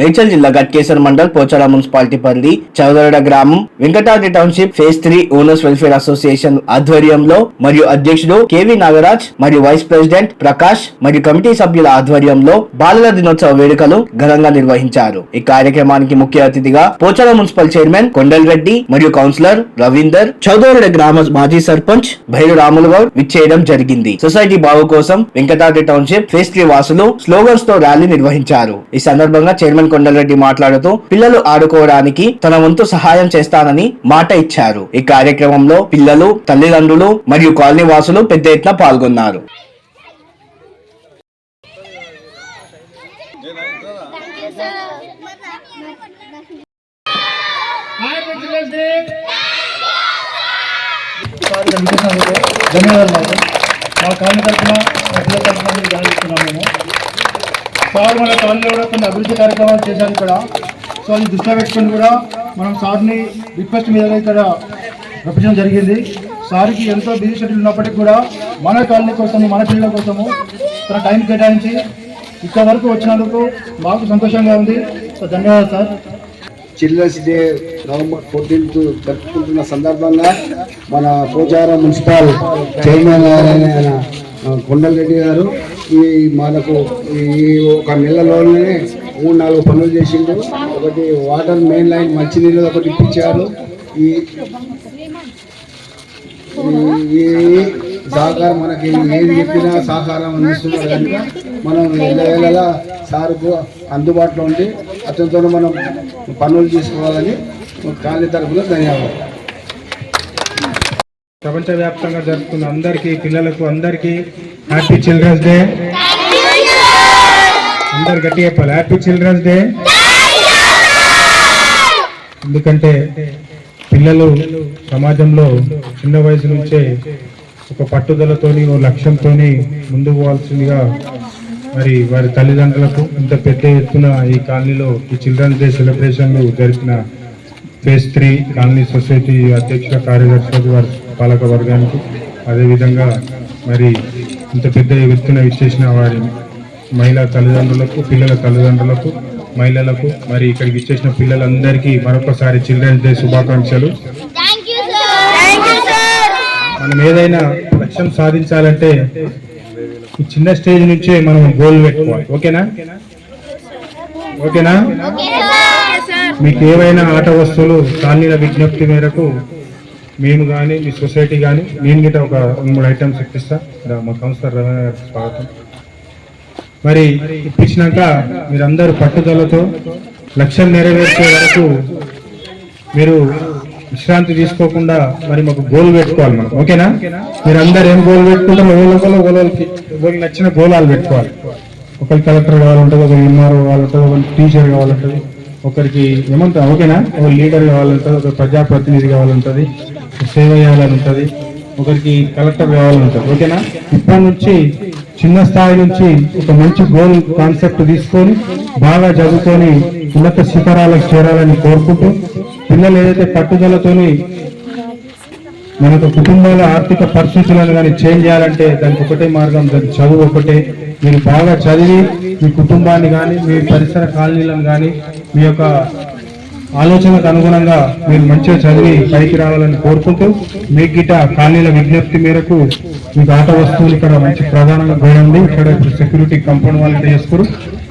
మేడ్చల్ జిల్లా గట్కేశ్వర్ మండల్ పోచాడ మున్సిపాలిటీ పరిధి చౌదరడ గ్రామం Venkatadri township phase three owners welfare association ఆధ్వర్యంలో మరియు అధ్యక్షుడు కేవి నాగరాజ్ మరియు వైస్ ప్రెసిడెంట్ ప్రకాష్ మరియు కమిటీ సభ్యుల ఆధ్వర్యంలో బాలల దినోత్సవ వేడుకలు ఘనంగా నిర్వహించారు. ఈ కార్యక్రమానికి ముఖ్య అతిథిగా పోచాడ మున్సిపల్ చైర్మన్ కొండల్ రెడ్డి మరియు కౌన్సిలర్ రవీందర్ చౌదరడ గ్రామ మాజీ సర్పంచ్ భైరు రాములు గౌడ్ విచ్చేయడం జరిగింది. సొసైటీ బాగు కోసం వెంకటాద్రి టౌన్షిప్ ఫేజ్ త్రీ వాసులు స్లోగన్స్తో ర్యాలీ నిర్వహించారు. ఈ సందర్భంగా చైర్మన్ కొండలరెడ్డి మాట్లాడుతూ పిల్లలు ఆడుకోవడానికి తన వంతు సహాయం చేస్తానని మాట ఇచ్చారు. ఈ కార్యక్రమంలో పిల్లలు తల్లిదండ్రులు మరియు కాలనీ వాసులు పెద్ద ఎత్తున పాల్గొన్నారు. ధన్యవాదాలు. మా కాలనీ తరఫున తరఫున మేము సార్ మన కాలనీలో కూడా కొన్ని అభివృద్ధి కార్యక్రమాలు చేశారు ఇక్కడ. సో అది దృష్టిలో పెట్టుకుని కూడా మనం సార్ని రిక్వెస్ట్ మీద ఇక్కడ రప్పించడం జరిగింది. సార్కి ఎంతో బిజీ షెడ్యూల్ ఉన్నప్పటికీ కూడా మన కాలనీ కోసము మన పిల్లల కోసము తన టైం కేటాయించి ఇక్కడ వరకు వచ్చినందుకు మాకు సంతోషంగా ఉంది. సో ధన్యవాదాలు sir. Children's day November fourteenth జరుపుకుంటున్న సందర్భంగా మన పోచారం మున్సిపల్ చైర్మన్ గారు కొండల్ రెడ్డి గారు ఈ మనకు ఈ ఒక నెలలోనే మూడు నాలుగు పనులు చేసిండు. ఒకటి వాటర్ మెయిన్ లైన్ మంచినీళ్ళు ఒకటి ఇప్పించారు. ఈ ఈ సహకారం మనకి ఏది చెప్పినా సహకారం అందిస్తున్నారు కనుక మనం ఎల్లవేళలా సార్కు అందుబాటులో ఉండి అతనితో మనం పనులు చేసుకోవాలని ఖాళీ తరఫున ధన్యవాదాలు. ప్రపంచవ్యాప్తంగా జరుపుకున్న అందరికీ పిల్లలకు అందరికీ హ్యాపీ చిల్డ్రన్స్ డే అందరు గట్టి చెప్పాలి. హ్యాపీ చిల్డ్రన్స్ డే ఎందుకంటే పిల్లలు సమాజంలో చిన్న వయసు నుంచే ఒక పట్టుదలతోని ఓ లక్ష్యంతోని ముందుకు పోవాల్సిందిగా మరి వారి తల్లిదండ్రులకు ఇంత పెద్ద ఎత్తున ఈ కాలనీలో ఈ చిల్డ్రన్స్ డే సెలబ్రేషన్లు జరిపిన ఫేస్ త్రీ కాలనీ సొసైటీ అధ్యక్ష కార్యదర్శులకు వారి పాలక వర్గానికి. అదేవిధంగా మరి ఇంత పెద్ద ఎత్తున ఇచ్చేసిన వారి మహిళా తల్లిదండ్రులకు పిల్లల తల్లిదండ్రులకు మహిళలకు మరి ఇక్కడికి ఇచ్చేసిన పిల్లలందరికీ మరొకసారి చిల్డ్రన్స్ డే శుభాకాంక్షలు. మనం ఏదైనా లక్ష్యం సాధించాలంటే ఈ చిన్న స్టేజ్ నుంచే మనం గోల్ పెట్టుకోవాలి. ఓకేనా? ఓకేనా? మీకు ఏవైనా ఆట వస్తువులు కాలనీల విజ్ఞప్తి మేరకు మేము కానీ మీ సొసైటీ కానీ నేను గిట్ట ఒక రెండు మూడు ఐటమ్స్ ఇప్పిస్తా. మా కౌన్సిలర్ రవీంద్ర గారికి స్వాగతం. మరి ఇప్పించినాక మీరందరూ పట్టుదలతో లక్ష్యం నెరవేర్చే వరకు మీరు విశ్రాంతి తీసుకోకుండా మరి మాకు గోల్ పెట్టుకోవాలి మనం. ఓకేనా? మీరు అందరు ఏం గోల్ పెట్టుకుంటారో ఒకళ్ళు ఒకళ్ళకి ఒకరికి నచ్చిన గోళాలు పెట్టుకోవాలి. ఒకరికి కలెక్టర్ కావాలంటుంది ఒకరికి ఎంఆర్ఓ కావాలంటుంది ఒకరికి టీచర్ కావాలంటుంది ఒకరికి ఏమంటారు ఓకేనా? ఒక లీడర్ కావాలంటుంది ఒక ప్రజాప్రతినిధి కావాలంటుంది సేవ చేయాలని ఉంటుంది ఒకరికి కలెక్టర్ కావాలని ఉంటుంది ఓకేనా? ఇప్పటి నుంచి చిన్న స్థాయి నుంచి ఒక మంచి గోల్ కాన్సెప్ట్ తీసుకొని బాగా చదువుకొని ఉన్నత శిఖరాలకు చేరాలని కోరుకుంటూ పిల్లలు ఏదైతే పట్టుదలతోని మనకు కుటుంబాల ఆర్థిక పరిస్థితులను కానీ చేంజ్ చేయాలంటే దానికి ఒకటే మార్గం దానికి చదువు ఒకటే. మీరు బాగా చదివి మీ కుటుంబాన్ని కానీ మీ పరిసర కాలనీలను కానీ మీ యొక్క ఆలోచనకు అనుగుణంగా మీరు మంచిగా చదివి పైకి రావాలని కోరుకుంటూ మీకు గిట కాలనీల విజ్ఞప్తి మేరకు మీకు ఆట వస్తువులు ఇక్కడ మంచి ప్రధానంగా పోయింది ఇక్కడ సెక్యూరిటీ కంపౌండ్ వాళ్ళు చేసుకోరు.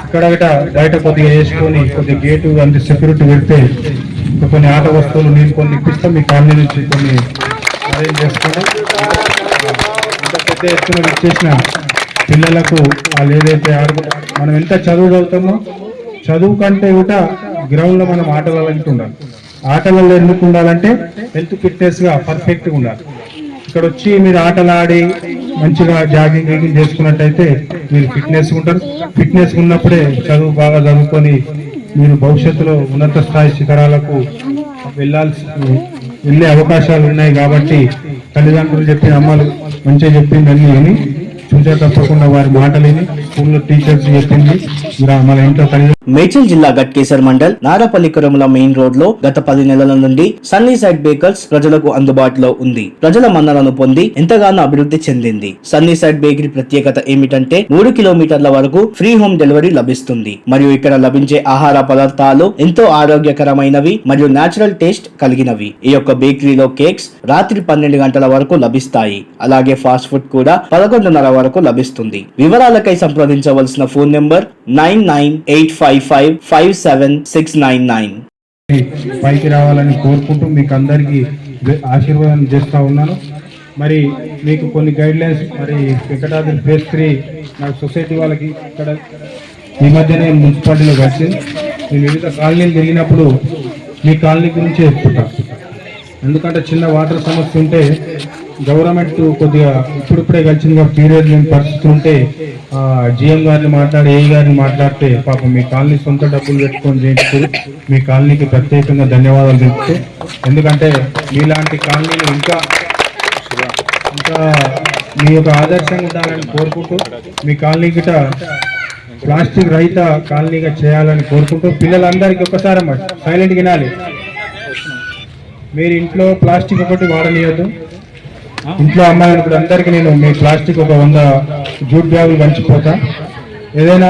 ఇక్కడ గిట బయట కొద్దిగా వేసుకొని కొద్దిగా గేటు అంటే సెక్యూరిటీ పెడితే కొన్ని ఆట వస్తువులు నేను కొన్ని ఇప్పిస్తాం. మీ కాలనీ నుంచి కొన్ని అరేంజ్ చేసుకొని ఇంత పెద్ద ఎత్తున ఇచ్చేసిన పిల్లలకు వాళ్ళు ఏదైతే ఆడుకుంటారు మనం ఎంత చదువు చదువుతామో చదువు కంటే కూడా గ్రౌండ్లో మనం ఆటలలో ఉండాలి ఆటలలో ఎందుకు ఉండాలంటే హెల్త్ ఫిట్నెస్గా పర్ఫెక్ట్గా ఉండాలి. ఇక్కడ వచ్చి మీరు ఆటలు ఆడి మంచిగా జాగింగ్ గీగింగ్ చేసుకున్నట్టయితే మీరు ఫిట్నెస్ ఉంటారు. ఫిట్నెస్ ఉన్నప్పుడే చదువు బాగా చదువుకొని మీరు భవిష్యత్తులో ఉన్నత స్థాయి శిఖరాలకు వెళ్ళాల్సి వెళ్ళే అవకాశాలు ఉన్నాయి కాబట్టి తల్లిదండ్రులు చెప్పిన అమ్మలు మంచిగా చెప్పింది అన్ని విని తప్పకుండా వారి మాటలేని స్కూల్లో టీచర్స్ చెప్పింది మన ఇంట్లో తల్లి మేడ్చల్ జిల్లా గట్కేసర్ మండల్ నారాపల్లి కురముల మెయిన్ రోడ్లో గత పది నెలల నుండి సన్నీ సైడ్ బేకర్స్ ప్రజలకు అందుబాటులో ఉంది. ప్రజల మన్నలను పొంది ఎంతగానో అభివృద్ధి చెందింది. సన్నీ సైడ్ బేకరీ ప్రత్యేకత ఏమిటంటే మూడు కిలోమీటర్ల వరకు ఫ్రీ హోమ్ డెలివరీ లభిస్తుంది. మరియు ఇక్కడ లభించే ఆహార పదార్థాలు ఎంతో ఆరోగ్యకరమైనవి మరియు నేచురల్ టేస్ట్ కలిగినవి. ఈ యొక్క బేకరీలో కేక్స్ రాత్రి పన్నెండు గంటల వరకు లభిస్తాయి. అలాగే ఫాస్ట్ ఫుడ్ కూడా పదకొండున్నర వరకు లభిస్తుంది. వివరాలకై సంప్రదించవలసిన phone number nine nine eight five five five seven six nine nine. పైకి రావాలని కోరుకుంటూ మీకు అందరికీ ఆశీర్వాదం చేస్తూ ఉన్నాను. మరి మీకు కొన్ని గైడ్లైన్స్ మరి వెంకటాద్రి ఫేస్ త్రీ నాకు సొసైటీ వాళ్ళకి ఇక్కడ ఈ మధ్యనే మున్సిపాలిటీలో కలిసింది. నేను వివిధ కాలనీలు తిరిగినప్పుడు మీ కాలనీ గురించి చెప్పుకుంటా. ఎందుకంటే చిన్న వాటర్ సమస్య ఉంటే గవర్నమెంట్ కొద్దిగా ఇప్పుడిప్పుడే కలిసింది పీరియడ్ లేని పరిస్థితి ఉంటే జిఎం గారిని మాట్లాడి ఏ గారిని మాట్లాడితే పాపం మీ కాలనీ సొంత డబ్బులు పెట్టుకొని చేయించారు మీ కాలనీకి ప్రత్యేకంగా ధన్యవాదాలు తెలుపుతూ ఎందుకంటే మీలాంటి కాలనీలు ఇంకా ఇంకా మీ యొక్క ఆదర్శంగా ఉండాలని కోరుకుంటూ మీ కాలనీ గిట ప్లాస్టిక్ రహిత కాలనీగా చేయాలని కోరుకుంటూ పిల్లలందరికీ ఒకసారి అమ్మ సైలెంట్ వినాలి. మీరు ఇంట్లో ప్లాస్టిక్ ఒకటి వాడనీయద్దు. ఇంట్లో అమ్మాయిలు కూడా అందరికీ నేను మీ ప్లాస్టిక్ ఒక వంద జూట్ బ్యాగులు పంచిపోతా. ఏదైనా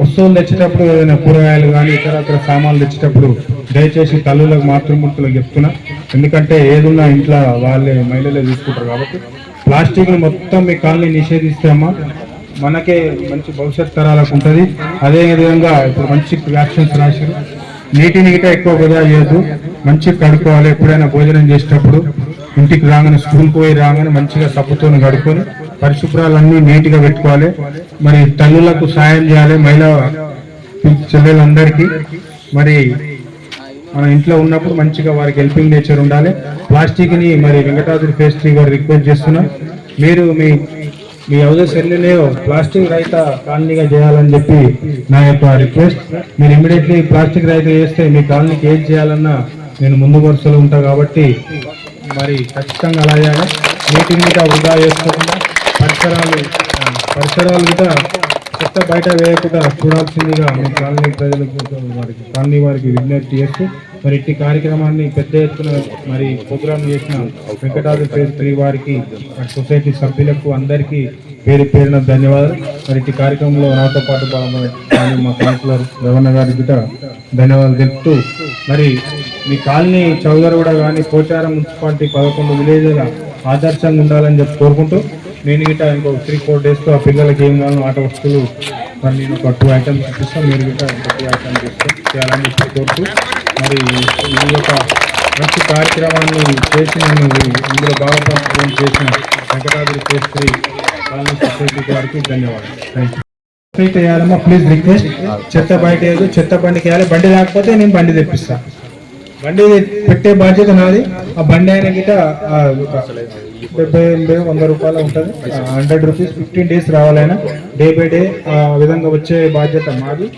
వస్తువులు తెచ్చేటప్పుడు ఏదైనా కూరగాయలు కానీ ఇతర ఇతర సామాన్లు తెచ్చేటప్పుడు దయచేసి తల్లులకు మాతృమూర్తులకు చెప్తున్నా. ఎందుకంటే ఏదున్నా ఇంట్లో వాళ్ళే మహిళలే తీసుకుంటారు కాబట్టి ప్లాస్టిక్ మొత్తం మీ కాలనీ నిషేధిస్తే మనకే మంచి భవిష్యత్ తరాలకు ఉంటుంది. అదేవిధంగా ఇప్పుడు మంచి యాక్షన్స్ రాశారు. నీటిని గిట ఎక్కువ వృధా చేయొద్దు. మంచిగా కడుక్కోవాలి. ఎప్పుడైనా భోజనం చేసేటప్పుడు ఇంటికి రాగానే స్కూల్కి పోయి రాగానే మంచిగా సబ్బుతో కడుక్కొని పరిశుభ్రాలన్నీ నీట్గా పెట్టుకోవాలి. మరి తల్లులకు సాయం చేయాలి మహిళా చెల్లెలందరికీ. మరి మన ఇంట్లో ఉన్నప్పుడు మంచిగా వారికి హెల్పింగ్ నేచర్ ఉండాలి. ప్లాస్టిక్ని మరి వెంకటాద్రి ఫేస్ట్రీ గారు రిక్వెస్ట్ చేస్తున్నా. మీరు మీ మీ హౌజ సెల్లులో ప్లాస్టిక్ రహిత కాలనీగా చేయాలని చెప్పి నా యొక్క రిక్వెస్ట్ మీరు ఇమీడియట్లీ ప్లాస్టిక్ రహిత చేస్తే మీ కాలనీకి ఏం చేయాలన్నా నేను ముందు వరుసలో ఉంటా కాబట్టి మరి ఖచ్చితంగా అలా చేయాలి నీటిని మీద వృధా చేసుకోకుండా పరిసరాలు పరిసరాలు కూడా చెత్త బయట వేయకుండా చూడాల్సిందిగా మీ కాలనీ ప్రజలకు వారికి కాలనీ వారికి విజ్ఞప్తి చేస్తూ మరి ఇట్టి కార్యక్రమాన్ని పెద్ద ఎత్తున మరి ప్రోగ్రాం చేసిన వెంకటాద్రి పేరు త్రీ వారికి సొసైటీ సభ్యులకు అందరికీ పేరు పేరున ధన్యవాదాలు. మరి ఇట్టి కార్యక్రమంలో నాతో పాటు మా కౌన్సిలర్ గవర్నర్ గారికి కూడా ధన్యవాదాలు తెలుపుతూ మరి మీ కాలనీ చౌదరగూడ కానీ పోచారం మున్సిపాలిటీ పదకొండు విలేజ్ల ఆదర్శంగా ఉండాలని చెప్పి కోరుకుంటూ నేను గిట్ట ఇంకో త్రీ ఫోర్ డేస్లో ఆ పిల్లలకి ఏం కావాలో ఆట వస్తువులు మరి నేను ఒక టూ ఐటమ్స్ ఇప్పిస్తాను మీరు గిట్ట ఇంకో టూ ఐటమ్స్ చేయాలని చెప్పి కోరుతూ మరి ఈ యొక్క మంచి కార్యక్రమాన్ని చేసి నన్ను ఇందులో భాగస్వామ్యం చేసిన వెంకటాద్రి కేసరి కాలనీ సొసైటీ గారికి ధన్యవాదాలు. థ్యాంక్ యూ ప్లీజ్ రిక్వెస్ట్ చెత్త బయట చెత్త బండికి వేయాలి. బండి లేకపోతే నేను బండి తెప్పిస్తాను బండి పెట్టే బాధ్యత నాది. ఆ బండి అయిన గిట డెబ్బై ఎనభై వంద రూపాయలు ఉంటుంది. హండ్రెడ్ రూపీస్ ఫిఫ్టీన్ డేస్ రావాలైనా డే బై డే ఆ విధంగా వచ్చే బాధ్యత మాది.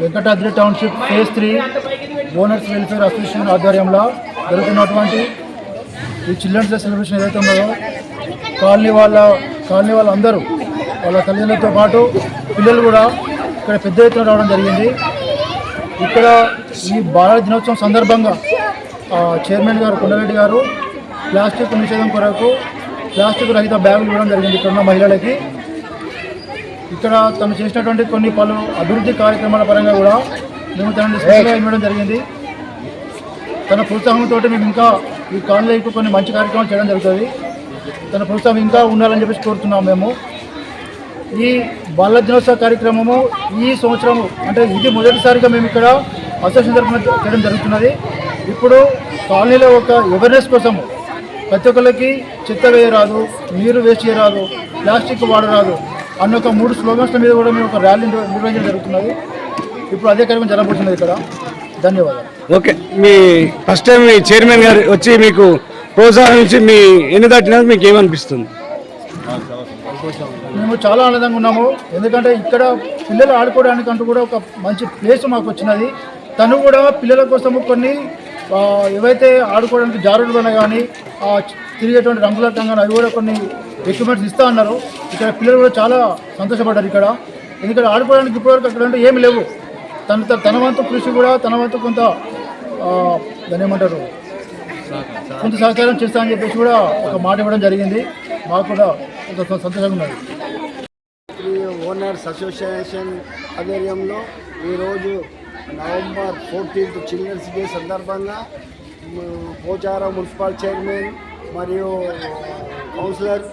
Venkatadri township phase three owners welfare association ఆధ్వర్యంలో జరుగుతున్నటువంటి ఈ చిల్డ్రన్స్ డే సెలబ్రేషన్ ఏదైతే ఉన్నదో కాలనీ వాళ్ళ కాలనీ వాళ్ళందరూ వాళ్ళ తల్లిదండ్రులతో పాటు పిల్లలు కూడా ఇక్కడ పెద్ద ఎత్తున రావడం జరిగింది. ఇక్కడ ఈ బాలల దినోత్సవం సందర్భంగా చైర్మన్ గారు కొండరెడ్డి గారు ప్లాస్టిక్ నిషేధం కొరకు ప్లాస్టిక్ రహిత బ్యాగులు ఇవ్వడం జరిగింది. ఇక్కడ ఉన్న మహిళలకి ఇక్కడ తను చేసినటువంటి కొన్ని పలు అభివృద్ధి కార్యక్రమాల పరంగా కూడా మేము తనని స్పెషల్గా ఇవ్వడం జరిగింది. తన ప్రోత్సాహంతో మేము ఇంకా ఈ కాలనీకి కొన్ని మంచి కార్యక్రమాలు చేయడం జరుగుతుంది. తన ప్రోత్సాహం ఇంకా ఉండాలని చెప్పేసి కోరుతున్నాం మేము. ఈ బాల దినోత్సవ కార్యక్రమము ఈ సంవత్సరం అంటే ఇది మొదటిసారిగా మేము ఇక్కడ అసోసియేషన్ తరఫున చేయడం జరుగుతున్నది. ఇప్పుడు కాలనీలో ఒక అవేర్నెస్ కోసము ప్రతి ఒక్కరికి చెత్త వేయరాదు నీరు వేస్ట్ చేయరాదు ప్లాస్టిక్ వాడరాదు అన్న ఒక మూడు స్లోగన్స్ల మీద కూడా మేము ఒక ర్యాలీ నిర్వ- నిర్వహించడం జరుగుతున్నది. ఇప్పుడు అదే కార్యక్రమం జరగబోతున్నది ఇక్కడ. ధన్యవాదాలు. ఓకే మీ ఫస్ట్ టైం మీ చైర్మన్ గారు వచ్చి మీకు ప్రోత్సాహం ఇచ్చి మీ ఎన్ని దాటినా మీకు ఏమనిపిస్తుంది? మేము చాలా ఆనందంగా ఉన్నాము. ఎందుకంటే ఇక్కడ పిల్లలు ఆడుకోవడానికి అంటూ కూడా ఒక మంచి ప్లేస్ మాకు వచ్చినది. తను కూడా పిల్లల కోసము కొన్ని ఏవైతే ఆడుకోవడానికి జారుడు కానీ తిరిగేటువంటి రంగుల కానీ అవి కూడా కొన్ని ఎక్విప్మెంట్స్ ఇస్తా అన్నారు. ఇక్కడ పిల్లలు కూడా చాలా సంతోషపడ్డారు ఇక్కడ. ఎందుకంటే ఆడుకోవడానికి ఇప్పటివరకు అక్కడ అంటే ఏమి లేవు. తన తన- వంతు కృషి కూడా తన వంతు కొంత ఆ, దాన్ని ఏమంటారు? కొంత సహకారం చేస్తామని చెప్పేసి కూడా ఒక మాట ఇవ్వడం జరిగింది. మాకు కూడా కొంత సంతోషంగా ఉన్నది. ఈ ఓనర్స్ అసోసియేషన్ ఆధ్వర్యంలో ఈరోజు నవంబర్ ఫోర్టీన్త్ చిల్డ్రన్స్ డే సందర్భంగా పోచారం మున్సిపల్ చైర్మన్ మరియు కౌన్సిలర్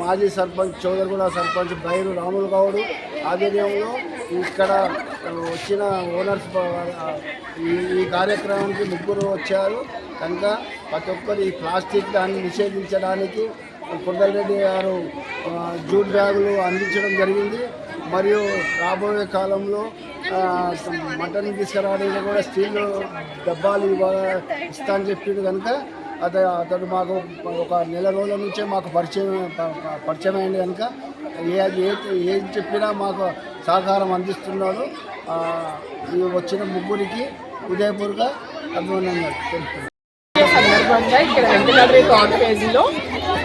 మాజీ సర్పంచ్ చౌదరిగూడ సర్పంచ్ బైరు రాములు గౌడ్ ఆధ్వర్యంలో ఇక్కడ వచ్చిన ఓనర్స్ ఈ కార్యక్రమానికి ముగ్గురు వచ్చారు. కనుక ప్రతి ఒక్కరు ఈ ప్లాస్టిక్ దాన్ని నిషేధించడానికి కొండలరెడ్డి గారు జూట్ బ్యాగులు అందించడం జరిగింది. మరియు రాబోయే కాలంలో మటన్ తీసుకురావడానికి కూడా స్టీల్ డబ్బాలు ఇవ్వ ఇస్తా అని చెప్పిండు కనుక అతను అతడు మాకు ఒక నెల రోజుల నుంచే మాకు పరిచయం పరిచయం అయింది కనుక ఏ ఏం చెప్పినా మాకు సహకారం అందిస్తున్నాడు. వచ్చిన ముగ్గురికి ఉదయపూర్గా అభినందనలు తెలుపుతున్నాను. సందర్భంగా ఇక్కడ వెంకటాద్రి కాన్ఫరెన్స్లో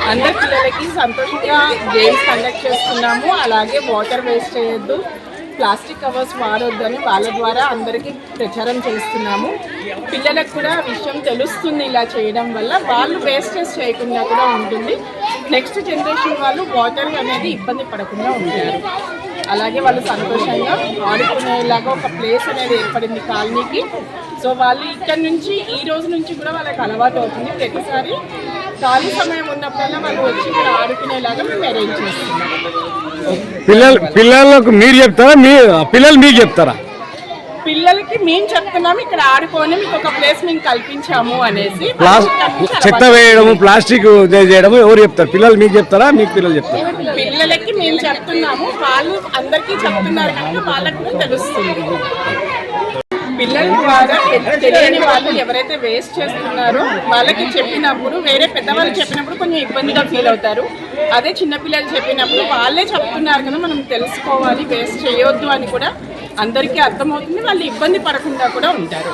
అందరి పిల్లలకి సంతోషంగా గేమ్స్ కండక్ట్ చేస్తున్నాము. అలాగే వాటర్ వేస్ట్ చేయొద్దు. ప్లాస్టిక్ కవర్స్ వాడొద్దని వాళ్ళ ద్వారా అందరికీ ప్రచారం చేస్తున్నాము. పిల్లలకు కూడా విషయం తెలుస్తుంది ఇలా చేయడం వల్ల. వాళ్ళు వేస్టేజ్ చేయకుండా కూడా ఉంటుంది. నెక్స్ట్ జనరేషన్ వాళ్ళు వాటర్ అనేది ఇబ్బంది పడకుండా ఉంటారు. అలాగే వాళ్ళు సంతోషంగా ఆడుకునేలాగా ఒక ప్లేస్ అనేది ఏర్పడింది కాలనీకి. సో వాళ్ళు ఇక్కడ నుంచి ఈ రోజు నుంచి కూడా వాళ్ళకి అలవాటు అవుతుంది. ప్రతిసారి ఖాళీ సమయం ఉన్నప్పుడల్లా వాళ్ళు వచ్చి ఇక్కడ ఆడుకునేలాగా మేము అరేంజ్ చేస్తున్నాం. పిల్లలు పిల్లలకు మీరు చెప్తారా? మీ పిల్లలు మీకు చెప్తారా? పిల్లలకి మేము చెప్తున్నాము ఇక్కడ ఆడుకొని మీకు ఒక ప్లేస్ మేము కల్పించాము అనేసి. చెత్త వేయడము ప్లాస్టిక్ చేయడము ఎవరు చెప్తారు? పిల్లలు మీకు చెప్తారా? మీకు పిల్లలు చెప్తారా? పిల్లలకి మేము చెప్తున్నాము వాళ్ళు అందరికీ చెప్తున్నారు కనుక వాళ్ళకి కూడా తెలుస్తుంది. పిల్లల ద్వారా తెలియని వాళ్ళు ఎవరైతే వేస్ట్ చేస్తున్నారో వాళ్ళకి చెప్పినప్పుడు వేరే పెద్దవాళ్ళు చెప్పినప్పుడు కొంచెం ఇబ్బందిగా ఫీల్ అవుతారు. అదే చిన్నపిల్లలు చెప్పినప్పుడు వాళ్ళే చెప్తున్నారు కదా మనం తెలుసుకోవాలి వేస్ట్ చేయొద్దు అని కూడా. అందరికీ అర్థమవుతుంది వాళ్ళు ఇబ్బంది పడకుండా కూడా ఉంటారు.